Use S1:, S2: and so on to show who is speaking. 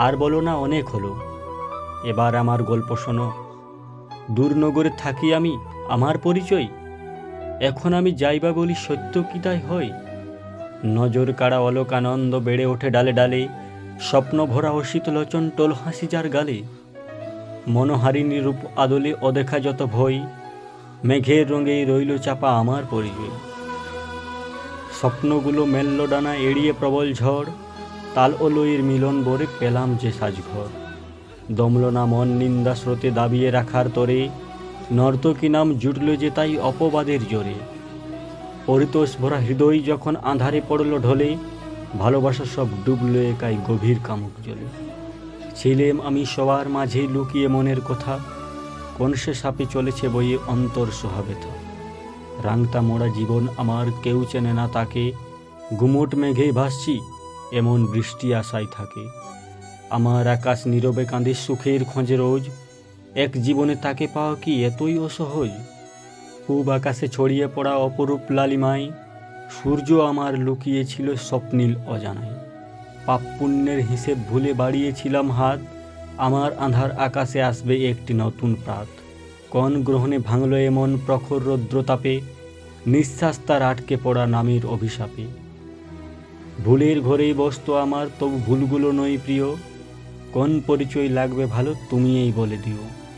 S1: আর বলো না অনেক হলো। এবার আমার গল্প শোনো। দূরনগরে থাকি আমি, আমার পরিচয়? এখন আমি যাইবা বলি সত্য কি তাই হয়? নজর কাড়া অলোকানন্দ বেড়ে ওঠে ডালে ডালে, স্বপ্ন ভরা অসিত লোচন টোল হাসি যার গালে। মনোহারিণী রূপ আদলে অদেখা যত ভয়, মেঘের রঙেই রইল চাপা আমার পরিচয়। স্বপ্নগুলো মেলল ডানা এড়িয়ে প্রবল ঝড় তাল ও লইয়ের মিলন বরে পেলাম যে সাজঘর। দমল না মন নিন্দা স্রোতে দাবিয়ে রাখার তরে, নর্তকী নাম জুটল যে তাই অপবাদের জোরে। পরিতোষ ভরা হৃদয় যখন আঁধারে পড়ল ঢলে, ভালোবাসা সব ডুবল একাই গভীর কামুক জলে। ছিলেম আমি সবার মাঝে লুকিয়ে মনের কথা, কোন সে সাপে চলেছে বইয়ে অন্তর সোহাবেথা রাংতা মোড়া জীবন আমার কেউ চেনে না তাকে, গুমোট মেঘে ভাসছি এমন বৃষ্টি আশায় থাকে। আমার আকাশ নীরবে কাঁদে সুখের খোঁজে রোজ। এক জীবনে তাকে পাওয়া কি এতই অসহজ? পূব আকাশে ছড়িয়ে পড়া অপরূপ লালিমায় সূর্য আমার লুকিয়েছিল স্বপ্নীল অজানায় পাপ পুণ্যের হিসেব ভুলে বাড়িয়েছিলাম হাত, আমার আঁধার আকাশে আসবে একটি নতুন প্রাত। কোন গ্রহণে ভাঙল এমন প্রখর রৌদ্রতাপে, নিঃশ্বাস তার আটকে পড়া নামের অভিশাপে। ভুলের ঘরেই বসতো আমার, তবু ভুলগুলো নই প্রিয়। কোন পরিচয় লাগবে ভালো তুমি এই বলে দিও।